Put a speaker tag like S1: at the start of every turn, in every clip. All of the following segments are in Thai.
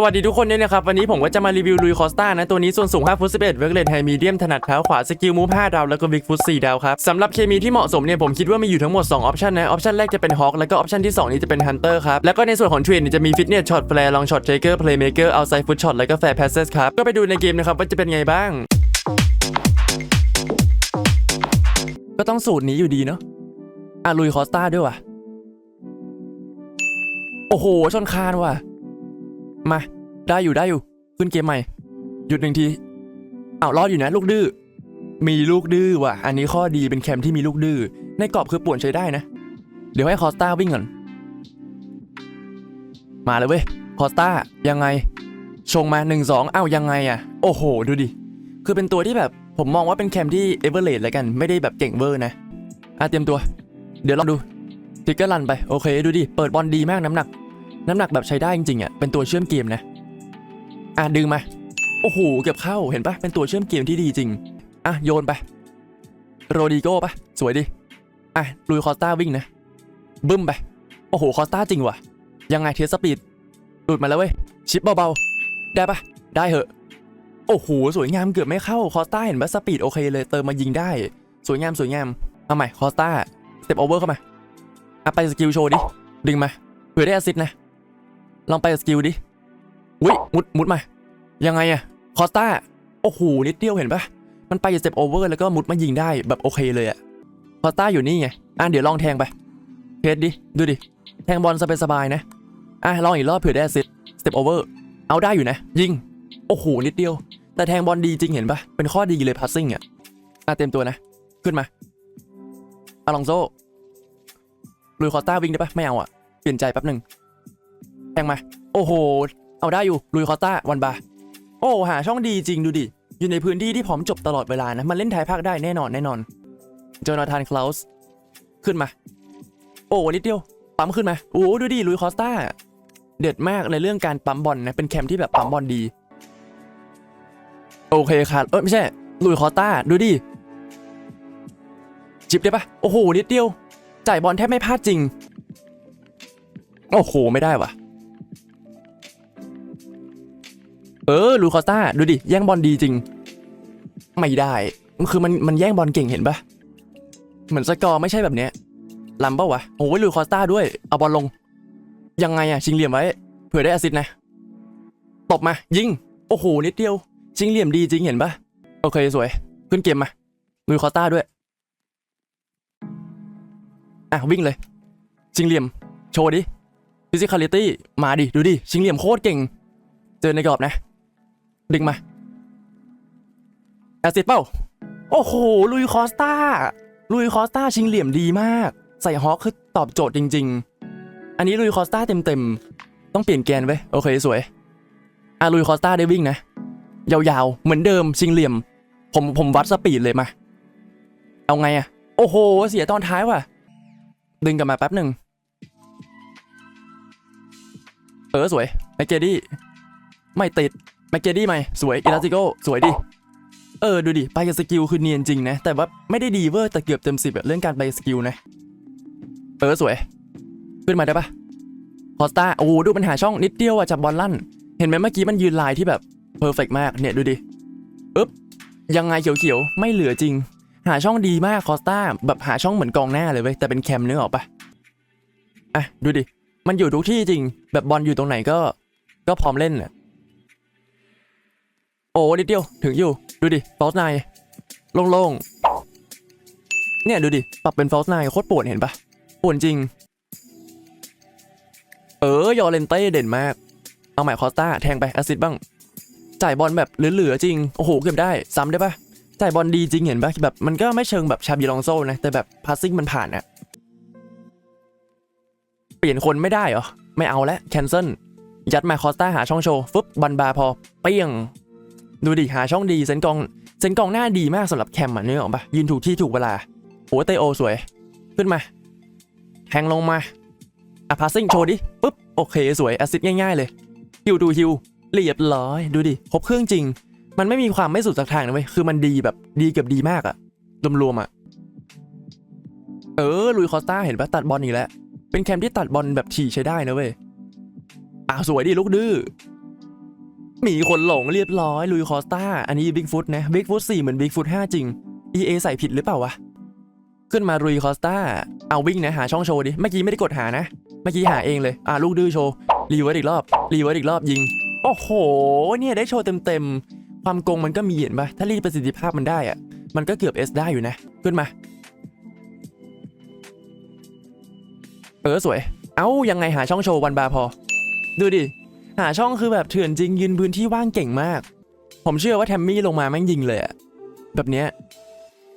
S1: สวัสดีทุกคนด้วยนะครับ วันนี้ผมก็จะมารีวิวลุยคอสตานะ ตัวนี้ส่วนสูง5ฟุต11 เวกเลนไฮมีเดียมถนัดเท้าขวา สกิลมูฟ5ดาว แล้วก็บิ๊กฟุต4ดาวครับสำหรับเคมีที่เหมาะสมเนี่ย ผมคิดว่ามีอยู่ทั้งหมด 2 ออปชันนะ ออปชันแรกจะเป็นฮอ k แล้วก็ออปชันที่ 2 นี้จะเป็นฮันเตอร์ครับ แล้วก็ในส่วนของเทรนเนี่ยจะมีฟิตเนสช็อตแฟร์ลองช็อตเทเกอร์เพลย์เมเกอร์เอาไซฟุตช็อตแล้วก็แฟร์แพสเซสครับก็ไปดูในเกมนะครับว่าจะเป็นไงบ้าง ก็ต้องสูตรนี้อยู่ดีเนาะอะลุยคอสตาด้วยว่ะโอ้โหชนคานว่ะ มา ได้อยู่ได้อยู่ ขึ้นเกมใหม่ หยุดหนึ่งทีอ้าวรอดอยู่นะลูกดื้อ มีลูกดื้อว่ะ อันนี้ข้อดีเป็นแคมที่มีลูกดื้อ ในกรอบคือป่วนใช้ได้นะ เดี๋ยวให้คอสตาวิ่งก่อน มาเลยเว้ย คอสตายังไง ชงมา1นสองอ้าวยังไงอะ โอ้โห ดูดิ คือเป็นตัวที่แบบผมมองว่าเป็นแคมที่เอเวอร์เรแล้วกัน ไม่ได้แบบเก่งเวอร์นะ อะเตรียมตัว เดี๋ยวลองดูทิกเกอร์ลันไป โอเค ดูดิ เปิดบอลดีมากน้ำหนัก น้ำหนักแบบใช้ได้จริงๆอะเป็นตัวเชื่อมเกมนะอะดึงมา โอ้โหเก็บเข้าเห็นปะเป็นตัวเชื่อมเกมที่ดีจริง อะโยนไป โรดิโก้ปะสวยดิ อะลุยคอสตาวิ่งนะ บึ้มไป โอ้โหคอสตาจริงว่ะ ยังไงเทสสปีดหลุดมาแล้วเว้ย ชิปเบาๆ ได้ปะได้เหอะ โอ้โหสวยงามเกือบไม่เข้าคอสตาเห็นปะสปีดโอเคเลยเติมมายิงได้ สวยงามสวยงาม เอาใหม่คอสตาสเต็ปโอเวอร์เข้ามาอะไปสกิลโชว์ดิ ดึงมาเผื่อได้อซิสนะ ลองไปสกิลดิอุ้ยมุดมุดมา ยังไงอะคอสตาโอ้โหนิดเดียวเห็นปะมันไปสเต็ปโอเวอร์แล้วก็มุดมายิงได้แบบโอเคเลยอะคอสตาอยู่นี่ไงอะเดี๋ยวลองแทงไปเทสดิดูดิแทงบอลสบายๆนะอะลองอีกรอบเผื่อได้แอสซิสสเต็ปโอเวอร์เอาได้อยู่นะ ยิง โอ้โหนิดเดียว แต่แทงบอลดีจริงเห็นปะเป็นข้อดีเลยพัสซิ่งอะอะเต็มตัวนะ ขึ้นมาอลองโซลุยคอสตาวิ่งได้ปะไม่เอาอะเปลี่ยนใจแป๊บหนึ่งแท งมา โอ้โห เอาได้อยู่ลุยคอสตาวันบาโอ้หาช่องดีจริงดูดิ อยู่ในพื้นที่ที่พร้อมจบตลอดเวลานะ มันเล่นท้ายภาคได้แน่นอนแน่นอนโจนาธานคลาสขึ้นมา โอ้นิดเดียวปั๊มขึ้นมาโอ้ดูดิลุยคอสตาเด็ดมากในเรื่องการปั๊มบอลนะเป็นแคมป์ที่แบบปั๊มบอลดี โอเคครับเออไม่ใช่ลุยคอสตาดูดิจิบได้ปะโอ้โหนิดเดียว จ่ายบอลแทบไม่พลาดจริง โอ้โห ไม่ได้ว่ะ เออลูคอสตาดูดิ แย่งบอลดีจริง ไม่ได้ คือมันมันแย่งบอลเก่งเห็นปะเหมือนสกอร์ไม่ใช่แบบเนี้ยลำเปล่าวะโอ้ยลูคอสตาด้วย เอาบอลลง ยังไงอะชิงเหลี่ยมไว้ เผื่อได้อสซิสต์นะ ตบมา ยิง โอ้โห นิดเดียว ชิงเหลี่ยมดีจริงเห็นปะโอเคสวย ขึ้นเกมมาลูคอสตาด้วย อะวิ่งเลย ชิงเหลี่ยม โชว์ดิ physicality มาดิ ดูดิ ชิงเหลี่ยมโคตรเก่ง เจอในกรอบนะ ดึงมาแอซิดเป้าโอ้โห ลุยคอสตาลุยคอสตาชิงเหลี่ยมดีมาก ใส่ฮอคคือตอบโจทย์จริง ๆ อันนี้ลุยคอสตาเต็มๆ ต้องเปลี่ยนแกนไว้โอเคสวยอะลุยคอสตาได้วิ่งนะ ยาวๆ เหมือนเดิมชิงเหลี่ยม ผมผมวัดสปีดเลยมา เอาไงอะโอ้โห เสียตอนท้ายว่ะ ดึงกลับมาแป๊บหนึ่งเออสวยแมกเกดี้ไม่ติด แมกเกดี้ไหมสวยอิลาติโกสวยดิ เออ ดูดิ ไปกับสกิลคือเนียนจริงนะ แต่ว่าไม่ได้ดีเวอร์แต่เกือบเต็มสิบเรื่องการไปสกิลนะ เออ สวย ขึ้นมาได้ปะพอสตาโอ้โหดูปัญหาช่องนิดเดียวอะจับบอลลั่น เห็นไหมเมื่อกี้มันยืนลายที่แบบเพอร์เฟกมากเนี่ยดูดิปึ๊บยังไงเขียวๆ ไม่เหลือจริง หาช่องดีมากคอสตาแบบหาช่องเหมือนกองหน้าเลยเว้ยแต่เป็นแคมเนื้อออกปะอะดูดิ มันอยู่ทุกที่จริง แบบบอลอยู่ตรงไหนก็ ก็พร้อมเล่นแหละ อ้นิดเดียวถึงอยู่ ดูดิฟอสไนโล่งๆ เนี่ยดูดิ ปรับเป็นฟอสไนโคตรปวดเห็นปะปวดจริง เออยอร์เลนเต้เด่นมาก เอาใหม่คอสตาแทงไปแอซิดบ้าง จ่ายบอลแบบเหลือๆจริง โอ้โห เก็บได้ซ้ำได้ปะจ่ายบอลดีจริงเห็นปะแบบมันก็ไม่เชิงแบบชาบีลองโซนะ แต่แบบพาสซิ่งมันผ่านอะเปลี่ยนคนไม่ได้เหรอ ไม่เอาแล้วแคนเซิลยัดมาคอสตาหาช่องโชว์ฟึบบันบาพอ เปี้ยง ดูดิหาช่องดีเซนกองเซนกองหน้าดีมากสำหรับแคมอะนึกออกปะยืนถูกที่ถูกเวลาโอ้เตโอสวย ขึ้นมาแทงลงมาอะพาสซิ่งโชว์ดิปุ๊บโอเคสวยแอสซิดง่ายๆเลยฮิวดูฮิวเรียบร้อยดูดิครบเครื่องจริง มันไม่มีความไม่สุดจากทางนะเว้ยคือมันดีแบบดีเกือบดีมากอะรวมๆอะเออลุยคอสตาเห็นปะตัดบอลอีกแล้วเป็นแคมที่ตัดบอลแบบถี่ใช้ได้นะเว้ยอ้าวสวยดิลูกดื้อ มีคนหลงเรียบร้อยลุยคอสตาอันนี้บิ๊กฟุตนะบิ๊กฟุตสี่เหมือนบิ๊กฟุตห้าจริง EA ใส่ผิดหรือเปล่าวะ ขึ้นมารุยคอสตาเอาวิ่งนะหาช่องโชว์ดิ เมื่อกี้ไม่ได้กดหานะ เมื่อกี้หาเองเลย อ่าลูกดื้อโชว์ รีเวิร์สอีกรอบ รีเวิร์สอีกรอบยิง โอ้โห เนี่ยได้โชว์เต็มๆ ความโกงมันก็มีเห็นปะถ้ารีดประสิทธิภาพมันได้อะมันก็เกือบ S ได้อยู่นะ ขึ้นมา เออสวย เอ้ายังไงหาช่องโชว์วันบาพอ ดูดิ หาช่องคือแบบเถื่อนจริงยืนพื้นที่ว่างเก่งมาก ผมเชื่อว่าแทมมี่ลงมาแม่งยิงเลยอะแบบเนี้ย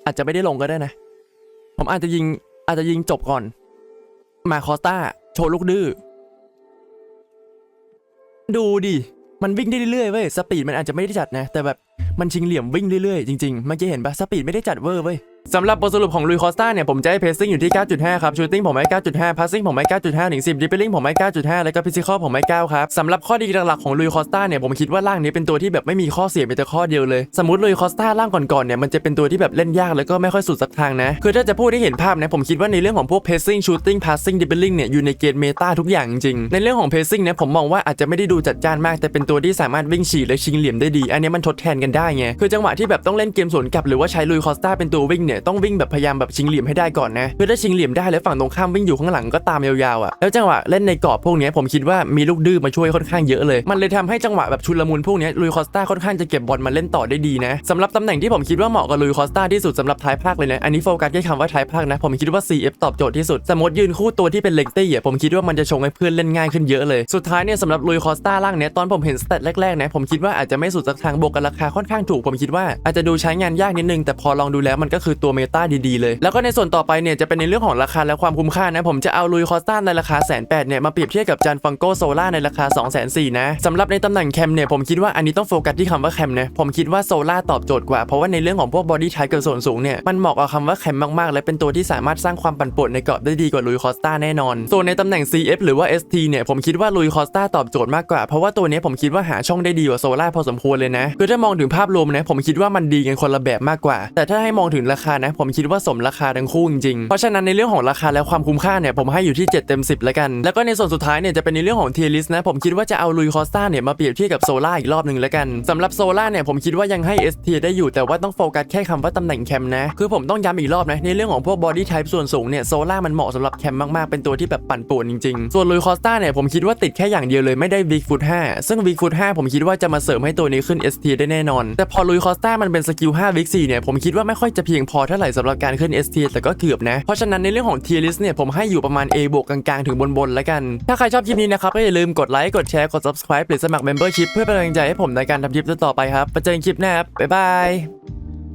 S1: อาจจะไม่ได้ลงก็ได้นะ ผมอาจจะยิงอาจจะยิงจบก่อน มาคอสตาโชว์ลูกดื้อดูดิมันวิ่งได้เรื่อยๆเว้ยสปีดมันอาจจะไม่ได้จัดนะ แต่แบบมันชิงเหลี่ยมวิ่งเรื่อยๆจริงๆเมื่อกี้เห็นปะสปีดไม่ได้จัดเวอร์เว้ย สำหรับบทสรุปของลุยคอสตาเนี่ยผมจะให้เพซซิ่งอยู่ที่ 9.5 ครับชูตติ้งผมให้ 9.5พาสซิ่งผมให้ 9.5 ถึง 10ดิปเปอร์ลิงผมให้ 9.5 แล้วก็ฟิสิกอลผมให้ 9 ครับ สำหรับข้อดีหลักๆของลุยคอสตาเนี่ยผมคิดว่าร่างนี้เป็นตัวที่แบบไม่มีข้อเสียมีแต่ข้อเดียวเลย สมมติลุยคอสตาร่างก่อนๆเนี่ยมันจะเป็นตัวที่แบบเล่นยากแล้วก็ไม่ค่อยสุดสักทางนะ คือถ้าจะพูดให้เห็นภาพนะผมคิดว่าในเรื่องของพวกเพซซิ่งชูตติ้งพาสซิ่งดิปเปอร์ลิงเนี่ยอยู่ในเกณฑ์เมตาทุกอย่างจริงในเรื่องของเพซซิ่งเนี่ยผมมองว่าอาจจะไม่ได้ดูจัดจ้านมาก แต่เป็นตัวที่สามารถวิ่งฉีกและชิงเหลี่ยมได้ดี อันนี้มันทดแทนกันได้ไงคือจังหวะที่แบบต้องเล่นเกมสวนกลับหรือว่าใช้ลุยคอสตาเป็นตัววิ่งเนี่ยต้องวิ่งแบบพยายามแบบชิงเหลี่ยมให้ได้ก่อนนะคือถ้าชิงเหลี่ยมได้แล้วฝั่งตรงข้ามวิ่งอยู่ข้างหลังก็ตามยาวๆอะแล้วจังหวะเล่นในกรอบพวกนี้ผมคิดว่ามีลูกดื้อมาช่วยค่อนข้างเยอะเลย มันเลยทำให้จังหวะแบบชุลมุนพวกนี้ลุยคอสตาค่อนข้างจะเก็บบอลมาเล่นต่อได้ดีนะสำหรับตำแหน่งที่ผมคิดว่าเหมาะกับลุยคอสตาที่สุดสำหรับท้ายภาคเลยนะอันนี้โฟกัสแค่คำว่าท้ายภาคนะผมคิดว่า CF ตอบโจทย์ที่สุดสมมติยืนคู่ตัวที่เป็นเล็กตี้อะผมคิดว่ามันจะชงให้เพื่อนเล่นง่ายขึ้นเยอะเลยสุดท้ายเนี่ยสำหรับลุยคอสตาล่างเนี้ยตอนผมเห็นสเตตแรกๆนะผมคิดว่าอาจจะไม่สุดสักทางบวกกันราคาค่อนข้างถูกผมคิดว่าอาจจะดูใช้งานยากนิดนึงแต่พอลองดูแล้วมันก็คือตัวเมตาดีๆเลย แล้วก็ในส่วนต่อไปเนี่ยจะเป็นในเรื่องของราคาและความคุ้มค่านะผมจะเอาลุยคอสตาในราคาแสนแปดเนี่ยมาเปรียบเทียบกับจันฟังโกโซล่าในราคา2องแสนสี่นะสำหรับในตำแหน่งแคมเนี่ยผมคิดว่าอันนี้ต้องโฟกัสที่คำว่าแคมนะผมคิดว่าโซล่าตอบโจทย์กว่าเพราะว่าในเรื่องของพวกบอดี้ไทป์กับส่วนสูงเนี่ยมันเหมาะกับคำว่าแคมมากๆ และเป็นตัวที่สามารถสร้างความปั่นป่วนในเกาะได้ดีกว่าลุยคอสตาแน่นอนส่วนในตำแหน่ง CF หรือว่า ST เนี่ยผมคิดว่าลุยคอสตาตอบโจทย์มากกว่าเพราะว่าตัวนี้ผมคิดว่าหาช่องได้ดีกว่าโซล่าพอสมควรเลยนะคือถ้ามองถึงภาพรวมนะผมคิดว่ามันดีกันคนละแบบมากกว่า แต่ถ้าให้มองถึงราคานะ ผมคิดว่าสมราคาทั้งคู่จริงๆเพราะฉะนั้นในเรื่องของราคาและความคุ้มค่าเนี่ยผมให้อยู่ที่ 7 เต็ม 10 แล้วกัน แล้วก็ในส่วนสุดท้ายเนี่ยจะเป็นในเรื่องของเทียริสนะผมคิดว่าจะเอาลุยคอสตาเนี่ยมาเปรียบเทียบกับโซล่าอีกรอบหนึ่งแล้วกันสำหรับโซล่าเนี่ยผมคิดว่ายังให้ S เทียได้อยู่แต่ว่าต้องโฟกัสแค่คำว่าตำแหน่งแคมนะคือผมต้องย้ำอีกรอบนะในเรื่องของพวกบอดี้ไทป์ส่วนสูงเนี่ยโซล่ามันเหมาะสำหรับแคมมากๆเป็นตัวที่แบบปั่นป่วนจริงๆส่วนลุยคอสตาเนี่ยผมคิดว่าติดแค่อย่างเดียวเลยไม่ได้วิกฟุต5ซึ่งวิกฟุต5ผมคิดว่าจะมาเสริมให้ตัวนี้ขึ้น S เทียได้แน่นอน แต่พอลุยคอสตามันเป็นสกิล5วิก4เนี่ยผมคิดว่าไม่ค่อยจะเพียงพอเท่าไหร่สำหรับการขึ้น S เทีแต่ก็เกือบนะ เพราะฉะนั้นในเรื่องของเทียริสเนี่ยผมให้อยู่ประมาณ A บวกกลางๆ ถึงบนๆแล้วกัน ถ้าใครชอบคลิปนี้นะครับก็อย่าลืมกดไลค์กดแชร์กด subscribe หรือสมัคร membership เพื่อเป็นกำลังใจให้ผมในการทำคลิปต่อๆไปครับไปเจอกันคลิปหน้าครับบ๊ายบาย